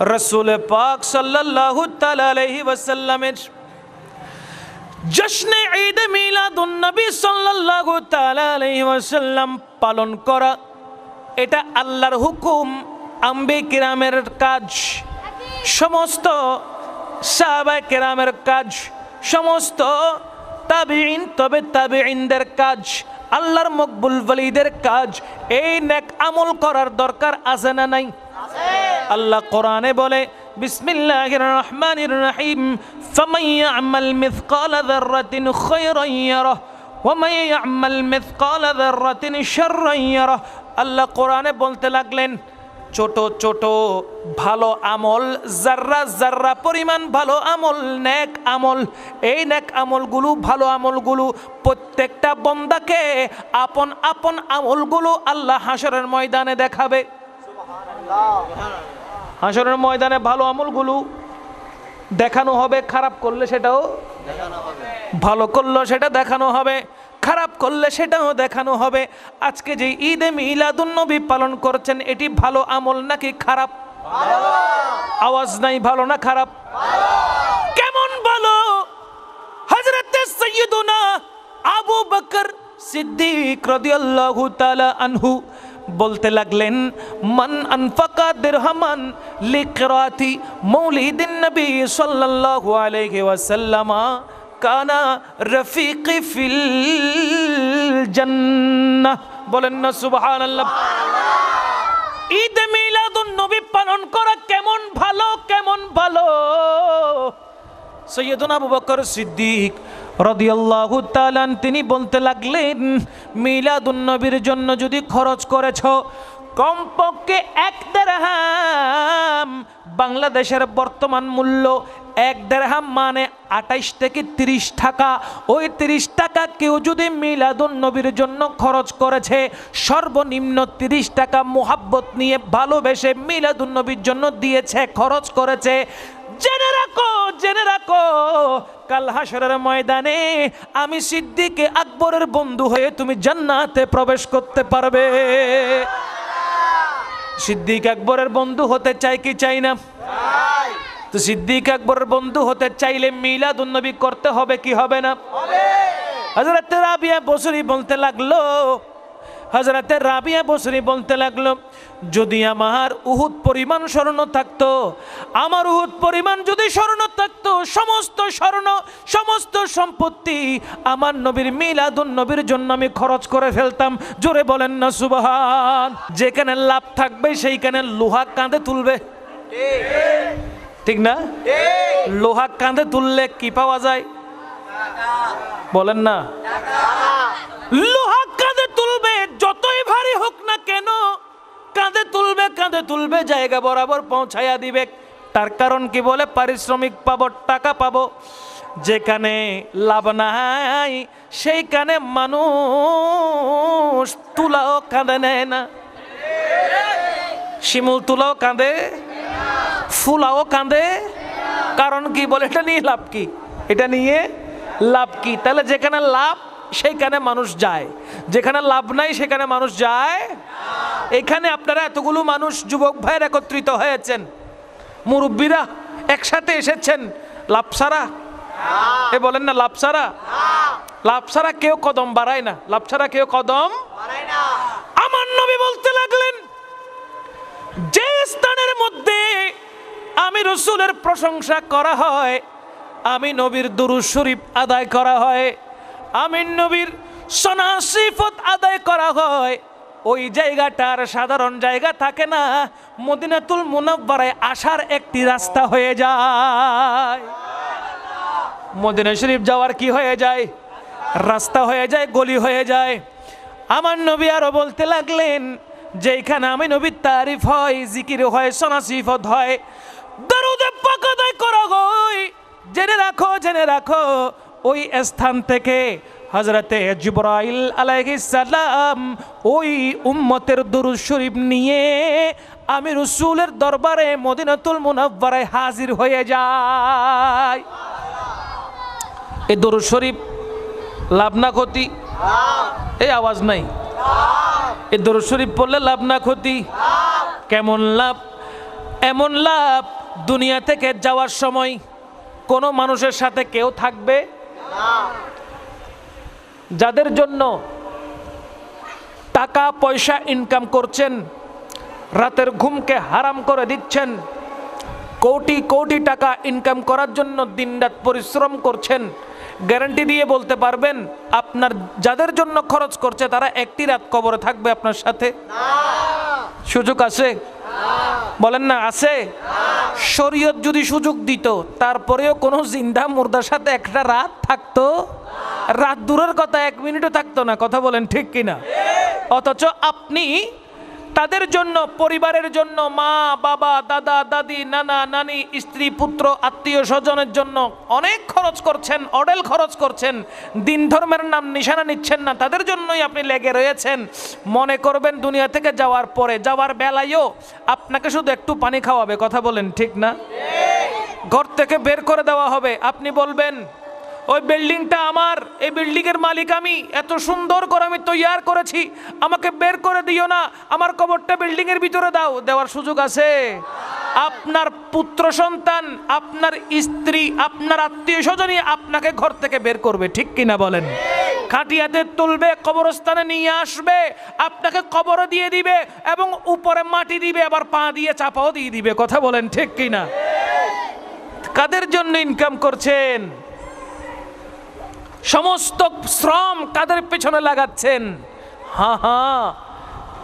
রসুল পাক সাল্লাল্লাহু আলাইহি ওয়াসাল্লামের জশ্নে ঈদ মিলাদুন নবী সাল্লাল্লাহু আলাইহি ওয়াসাল্লাম পালন করা। এটা আল্লাহর হুকুম আম্বে কিরামের কাজ, সমস্ত সাহাবায়ে কেরামের কাজ, সমস্ত তাবিঈন, তবে তাবিঈনদের কাজ, আল্লাহর মকবুল ওয়ালিদের কাজ। এই নেক আমল করার দরকার আছে না নাই? আল্লাহ কোরআনে বলে, বিসমিল্লাহির রহমানির রহিম, ফামান ইয়ামাল মিসকাল যাররাতিন খায়রান ইয়ারাহ ওয়ামান ইয়ামাল মিসকাল যাররাতিন শাররান ইয়ারাহ। আল্লাহ কোরআনে বলতে লাগলেন, ছোট ছোট, ভালো আমল জাররা জাররা পরিমাণ ভালো আমল, নেক আমল, এই নেক আমলগুলো, ভালো আমলগুলো প্রত্যেকটা বন্দাকে আপন আপন আমলগুলো আল্লাহ হাসরের ময়দানে দেখাবে। হাসরের ময়দানে ভালো আমলগুলো দেখানো হবে, খারাপ করলে সেটাও ভালো করল, সেটা দেখানো হবে, খারাপ করলে সেটাও দেখানো হবে। আজকে যে ঈদে মিলাদুন্নবী পালন করছেন, এটি ভালো আমল নাকি খারাপ? আওয়াজ নাই ভালো না খারাপ? কেমন ভালো? আবু বকর সিদ্দিক রাদিয়াল্লাহু তাআলা আনহু বলতে লাগলেন মান আনফাকা দিরহামান লিকরাতি মৌলিদিন নবী সাল্লাল্লাহু আলাইহি ওয়াসাল্লামা কানা রফিকি ফিল জান্নাহ। বলেন না সুবহানাল্লাহ। ঈদ মিলাদুন নবী পালন করা কেমন ভালো কেমন ভালো? সৈয়দনা আবু বকর সিদ্দিক রদিয়াল্লাহু তাআলান তিনি বলতে লাগলেন, মিলাদুন নবীর জন্য যদি খরচ করেছ, কমপক্ষে এক দেড়হাম, বাংলাদেশের বর্তমান মূল্য এক দেড়হাম মানে আটাইশ থেকে তিরিশ টাকা। ওই তিরিশ টাকা কেউ যদি মিলাদুন নবীর জন্য খরচ করেছে, সর্বনিম্ন তিরিশ টাকা মোহাব্বত নিয়ে ভালোবেসে মিলাদুন নবীর জন্য দিয়েছে, খরচ করেছে জেনে রাখো জেনে রাখো কাল হাসরের ময়দানে আমি সিদ্দিকে আকবরের বন্ধু হয়ে তুমি জান্নাতে প্রবেশ করতে পারবে। সিদ্দিক আকবরের বন্ধু হতে চাই কি চাই না? তো সিদ্দিক আকবরের বন্ধু হতে চাইলে মিলাদুন্নবী করতে হবে কি হবে না? হজরত রাবিয়া বসুরি বলতে লাগল হজরতে রাবিয়া বসরি বলতে লাগল, যদি আমার উহুদ পরিমাণ স্বর্ণ থাকতো, আমার উহুদ পরিমাণ যদি স্বর্ণ থাকতো, সমস্ত স্বর্ণ, সমস্ত সম্পত্তি আমার নবীর মিলাদুন নবীর জন্য আমি খরচ করে ফেলতাম। জোরে বলেন না, সুবহান। যেখানে লাভ থাকবে, সেইখানে লোহা কাঁধে তুলবে। ঠিক না? লোহা কাঁধে তুললে কি পাওয়া যায়? বলেন না। লোহা যতই ভারী হোক না কেন, কাঁধে তুলবে কাঁধে তুলবে, জায়গা বরাবর পৌঁছাইয়া দিবে। তার কারণ কি বলে? পারিশ্রমিক পাবো, টাকা পাবো। যেখানে লাভ নাই, সেইখানে মানুষ তুলাও কাঁধে নেয় না। শিমুল তুলাও কাঁদে ফুলাও কাঁদে কারণ কি বলে? এটা নিয়ে লাভ কি? এটা নিয়ে লাভ কি? তাহলে যেখানে লাভ সেইখানে মানুষ যায়। যেখানে লাভ নাই, সেখানে মানুষ যায়। এখানে আপনারা এতগুলো মানুষ, যুবক ভাইয়ের একত্রিত হয়েছেন। মুরব্বীরা একসাথে এসেছেন। লাভ সারা এ বলেন না লাভ সারা লাভ সারা কেউ কদম বাড়ায় না। ছাড়া কেউ কদম আমার নবী বলতে লাগলেন, যে স্থানের মধ্যে আমি রসুলের প্রশংসা করা হয়, আমি নবীর দুরু শরীফ আদায় করা হয়। আমি নবীর সনাসিফত আদায় করা হয়। ওই জায়গাটার সাধারণ জায়গা থাকে না, মদিনাতুল মুনাব্বারায় আসার একটি রাস্তা হয়ে যায়। মদিনা শরীফ যাওয়ার কি হয়ে যায়? রাস্তা হয়ে যায়, গলি হয়ে যায়। আমার নবী আরও বলতে লাগলেন যেখানে আমি নবীর তারিফ হয়, জিকির হয়, সনাসিফত হয়, দরুদে পাক আদায় করা হয়। জেনে রাখো জেনে রাখো, ওই স্থান থেকে হজরতে জিব্রাইল আলাইহিস সালাম ওই উম্মতের দুরুদ শরীফ নিয়ে আমি রসুলের দরবারে মদিনাতুল মুনাব্বারায় হাজির হয়ে যায় এই দরুদ শরীফ লাভ না ক্ষতি? এই আওয়াজ নাই। এই দরুদ শরীফ পড়লে লাভ না ক্ষতি? কেমন লাভ? এমন লাভ দুনিয়া থেকে যাওয়ার সময় কোনো মানুষের সাথে কেউ থাকবে? যাদের জন্য টাকা, পয়সা ইনকাম করছেন, রাতের ঘুমকে হারাম করে দিচ্ছেন, কোটি কোটি টাকা ইনকাম করার জন্য দিনরাত পরিশ্রম করছেন গ্যারান্টি দিয়ে বলতে পারবেন, আপনার যাদের জন্য খরচ করছে, তারা একটি রাত কবরে থাকবে আপনার সাথে। সুযোগ আছে? বলেন না, আছে? শরীয়ত যদি সুযোগ দিত, তারপরেও কোনো জিন্দা মুর্দার সাথে একটা রাত থাকতো? রাত দূরের কথা এক মিনিটও থাকতো না, কথা বলেন ঠিক কিনা? অথচ আপনি তাদের জন্য, পরিবারের জন্য, মা, বাবা, দাদা, দাদি, নানা, নানি, স্ত্রী, পুত্র, আত্মীয়, স্বজনের জন্য অনেক খরচ করছেন, অডেল খরচ করছেন, দিন ধর্মের নাম নিশানা নিচ্ছেন না, তাদের জন্যই আপনি লেগে রয়েছেন। মনে করবেন দুনিয়া থেকে যাওয়ার পরে, যাওয়ার বেলায়ও আপনাকে শুধু একটু পানি খাওয়াবে, কথা বলেন ঠিক না? ঘর থেকে বের করে দেওয়া হবে, আপনি বলবেন ওই বিল্ডিংটা আমার, এই বিল্ডিংয়ের মালিক আমি। এত সুন্দর করে আমি তৈয়ার করেছি। আমাকে বের করে দিও না। আমার কবরটা বিল্ডিংয়ের ভিতরে দাও। দেওয়ার সুযোগ আছে। আপনার পুত্র সন্তান, আপনার স্ত্রী, আপনার আত্মীয় স্বজনই আপনাকে ঘর থেকে বের করবে। ঠিক কিনা বলেন? খাটিয়াতে তুলবে, কবরস্থানে নিয়ে আসবে। আপনাকে কবরে দিয়ে দিবে এবং উপরে মাটি দিবে, আবার পা দিয়ে চাপাও দিয়ে দিবে। কথা বলেন ঠিক কিনা? কাদের জন্য ইনকাম করছেন? সমস্ত শ্রম কাদের পেছনে লাগাচ্ছেন। হ্যাঁ হ্যাঁ।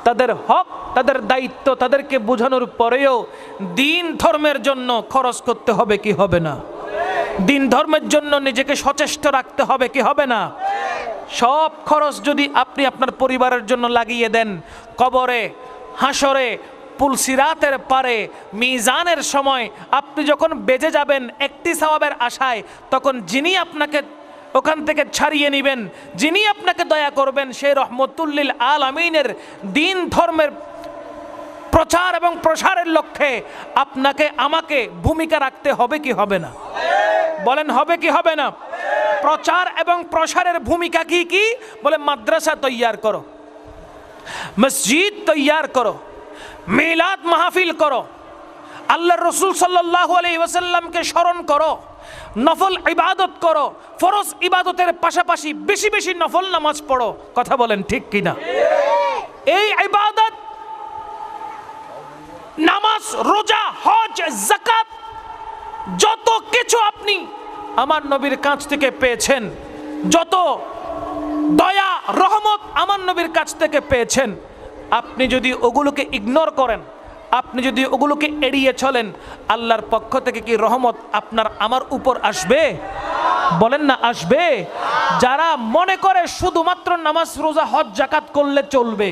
তাদের হক, তাদের দায়িত্ব তাদেরকে বোঝানোর পরেও দিন ধর্মের জন্য খরচ করতে হবে, কি হবে না? দিন ধর্মের জন্য নিজেকে সচেষ্ট রাখতে হবে, কি হবে না? সব খরচ যদি আপনি আপনার পরিবারের জন্য লাগিয়ে দেন, কবরে, হাসরে পুলসিরাতের পারে, মিজানের সময় আপনি যখন বেজে যাবেন, একটি সওয়াবের আশায়, তখন যিনি আপনাকে ওখান থেকে ছাড়িয়ে নেবেন। যিনি আপনাকে দয়া করবেন, সেই রহমতুল্লিল আল আমিনের দিন ধর্মের প্রচার এবং প্রসারের লক্ষ্যে আপনাকে, আমাকে ভূমিকা রাখতে হবে কি হবে না? বলেন, হবে কি হবে না? প্রচার এবং প্রসারের ভূমিকা কি কি? বলে, মাদ্রাসা তৈয়ার করো, মসজিদ তৈয়ার করো, মিলাদ মাহফিল করো আল্লাহ রসুল সাল্লাহ আলী ওসাল্লামকে স্মরণ করো। নফল ইবাদত করো, ফরজ ইবাদতের পাশাপাশি বেশি বেশি নফল নামাজ পড়ো। কথা বলেন ঠিক কিনা? এই ইবাদত নামাজ, রোজা, হজ জাকাত যত কিছু আপনি আমার নবীর কাছ থেকে পেয়েছেন, যত দয়া, রহমত আমার নবীর কাছ থেকে পেয়েছেন, আপনি যদি ওগুলোকে ইগনোর করেন আপনি যদি ওগুলোকে এড়িয়ে চলেন আল্লাহর পক্ষ থেকে কি রহমত আপনার আমার উপর আসবে? বলেন না আসবে। যারা মনে করে শুধুমাত্র নামাজ রোজা হজ জাকাত করলে চলবে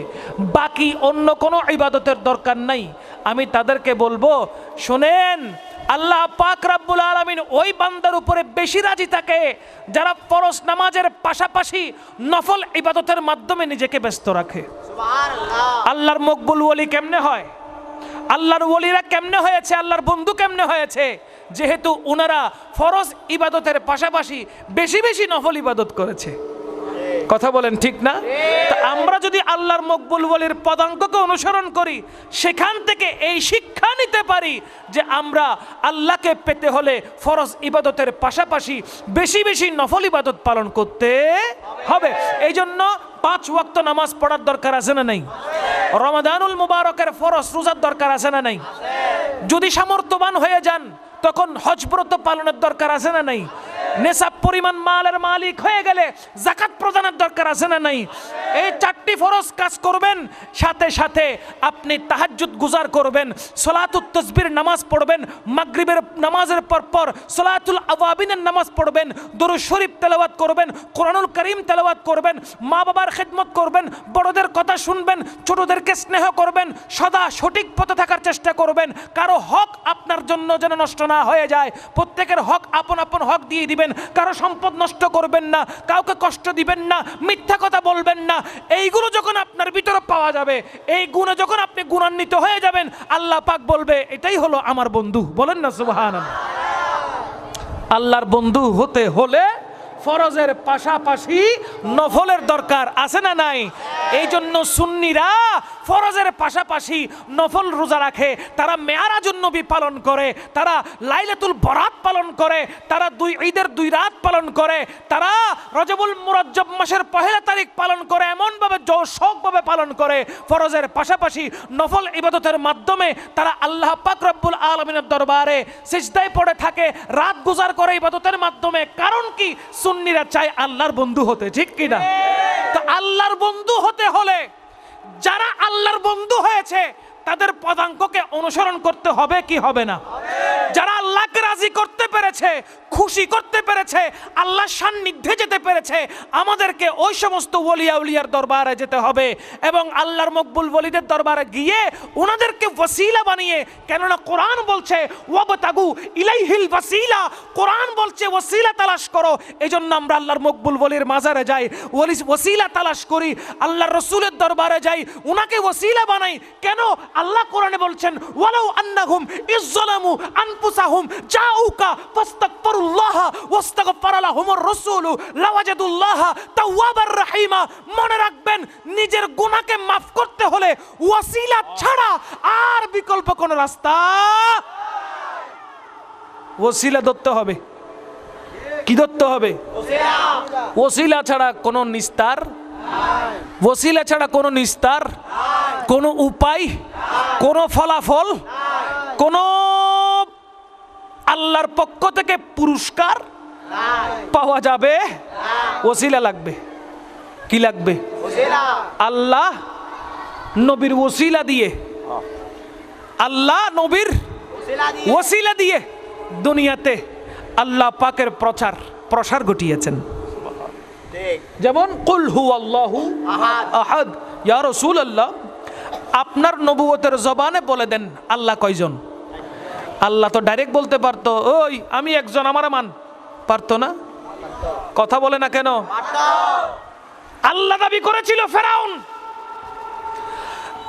বাকি অন্য কোনো ইবাদতের দরকার নাই। আমি তাদেরকে বলব শোনেন আল্লাহ পাক রাব্বুল আলামিন ওই বান্দার উপরে বেশি রাজি থাকে যারা ফরজ নামাজের পাশাপাশি নফল ইবাদতের মাধ্যমে নিজেকে ব্যস্ত রাখে। আল্লাহর মকবুল ওলি কেমনে হয়? আল্লাহর ওলিরা কেমনে হয়েছে, আল্লাহর বন্ধু কেমনে হয়েছে? যেহেতু ওনারা ফরজ ইবাদতের পাশাপাশি বেশি বেশি নফল ইবাদত করেছে। কথা বলেন ঠিক না? তা আমরা যদি আল্লাহর মকবুল ওলির পদাঙ্ককে অনুসরণ করি, সেখান থেকে এই শিক্ষা নিতে পারি যে আমরা আল্লাহকে পেতে হলে ফরজ ইবাদতের পাশাপাশি বেশি বেশি নফল ইবাদত পালন করতে হবে। এই জন্য পাঁচ ওয়াক্ত নামাজ পড়ার দরকার আছে না নাই? রমাদানুল মুবারকের ফরস রোজার দরকার আছে না নাই? যদি সামর্থ্যবান হয়ে যান, তখন হজব্রত পালনের দরকার আছে না নাই? নেশাব পরিমাণ মালের মালিক হয়ে গেলে জাকাত প্রদানের দরকার আছে না নাই? এই চারটি ফরজ কাজ করবেন, সাথে সাথে আপনি তাহাজ্জুদ গুজার করবেন সলাতুল তসবির নামাজ পড়বেন, মাগরিবের নামাজের পর পর সলাতুল আওয়াবিনের নামাজ পড়বেন, দরুদ শরীফ তেলাওয়াত করবেন, কোরআনুল করিম তেলাওয়াত করবেন, মা বাবার খেদমত করবেন, বড়দের কথা শুনবেন, ছোটদেরকে স্নেহ করবেন, সদা সঠিক পথে থাকার চেষ্টা করবেন। কারও হক আপনার জন্য যেন নষ্ট না হয়ে যায়। প্রত্যেকের হক আপন আপন হক দিয়ে দিবেন। কারও সম্পদ নষ্ট করবেন না, কাউকে কষ্ট দিবেন না, মিথ্যা কথা বলবেন না। এইগুলো যখন আপনার ভিতরে পাওয়া যাবে, এই গুণে যখন আপনি গুণান্বিত হয়ে যাবেন, আল্লাহ পাক বলবে, এটাই হলো আমার বন্ধু। বলেন না সুবাহান আল্লাহর বন্ধু হতে হলে ফরজের পাশাপাশি নফলের দরকার আছে না নাই? এই জন্য সুন্নিরা ফরজের পাশাপাশি নফল রোজা রাখে, তারা মেয়ারাজুন নবী পালন করে, তারা লাইলাতুল বরাত পালন করে, তারা দুই ঈদের দুই রাত পালন করে, তারা রজবুল মুরজ্জব মাসের পহেলা তারিখ পালন করে, এমনভাবে জোশকভাবে পালন করে, ফরজের পাশাপাশি নফল ইবাদতের মাধ্যমে তারা আল্লাহ পাক রব্বুল আলমিনের দরবারে সিজদায় পড়ে থাকে, রাত গুজার করে ইবাদতের মাধ্যমে। কারণ কি? সুন্নিরা চায় আল্লাহর বন্ধু হতে, ঠিক কিনা? তো আল্লাহর বন্ধু হতে হলে যারা আল্লাহর বন্ধু হয়েছে, তাদের পদাঙ্ককে অনুসরণ করতে হবে কি হবে না? যারা আল্লাহকে রাজি করতে পেরেছে, খুশি করতে পেরেছে, আল্লাহর সান্নিধ্যে যেতে পেরেছে, আমাদেরকে ওই সমস্ত ওলিয়া উলিয়ার দরবারে যেতে হবে এবং আল্লাহর মকবুল ওলিদের দরবারে গিয়ে ওনাদেরকে ওসিলা বানিয়ে, কেননা কোরআন বলছে, ওয়াবতাগু ইলাইহিল ওয়াসিলা, কোরআন বলছে ওসিলা তালাশ করো, এজন্য আমরা আল্লাহর মকবুল ওলির মাজারে যাই, ওলি ওসিলা তালাশ করি, আল্লাহর রসুলের দরবারে যাই ওনাকে ওসিলা বানাই, কেন? আল্লাহ কোরআনে বলছেন, ওয়ালাউ আন্নাহুম ইজ্জালামু আনফুসাহুম জাউকা ফাস্তাগফিরুল্লাহ লাহুমুর লাওয়াজাদুল্লাহ তাওয়াবার রহিমা মনে রাখবেন, নিজের গুনাহকে মাফ করতে হলে ওয়াসিলা ছাড়া আর বিকল্প কোন রাস্তা ওসিলা ধরতে হবে। কি ধরতে হবে? ওসিলা ছাড়া কোনো নিস্তার ওসিলা ছাড়া কোনো নিস্তার কোনো উপায়, কোনো ফলাফল, কোনো আল্লাহর পক্ষ থেকে পুরস্কার পাওয়া যাবে। ওসিলা লাগবে। কি লাগবে? আল্লাহ নবীর ওসিলা দিয়ে আল্লাহ নবীর ওসিলা দিয়ে। দুনিয়াতে আল্লাহ পাকের প্রচার প্রসার ঘটিয়েছেন। যেমন কুল হু আল্লাহু আহাদ। ইয়া রসুল আল্লাহ আপনার নবুয়তের জবানে বলে দেন আল্লাহ কয়জন? আল্লাহ তো ডাইরেক্ট বলতে পারতো, ওই, আমি একজন, আমার মান। পারতো না? কথা বলে না কেন? আল্লাহ দাবি করেছিল ফেরাউন।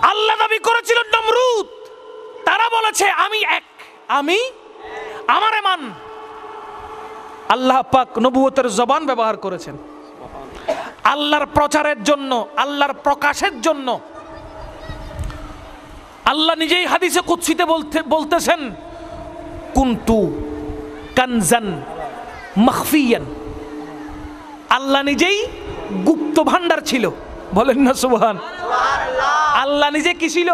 আল্লাহ দাবি করেছিল নমরুদ। তারা বলেছে, আমি এক, আমি আমারে মান। আল্লাহ পাক নবুয়তের জবান ব্যবহার করেছেন। আল্লাহর প্রচারের জন্য, আল্লাহর প্রকাশের জন্য। আল্লাহ নিজেই হাদিসে কুৎসিতে বলতে, বলতেছেন কুন্তু কানজান মাহফিয়ান আল্লাহ নিজেই গুপ্ত ভান্ডার ছিল। বলেন না, সুবহান। আল্লাহ নিজে কি ছিল?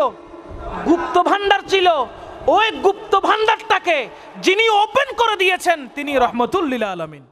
গুপ্ত ভান্ডার ছিল। ওই গুপ্ত ভান্ডারটাকে যিনি ওপেন করে দিয়েছেন, তিনি রহমতুল্লিল আলমিন।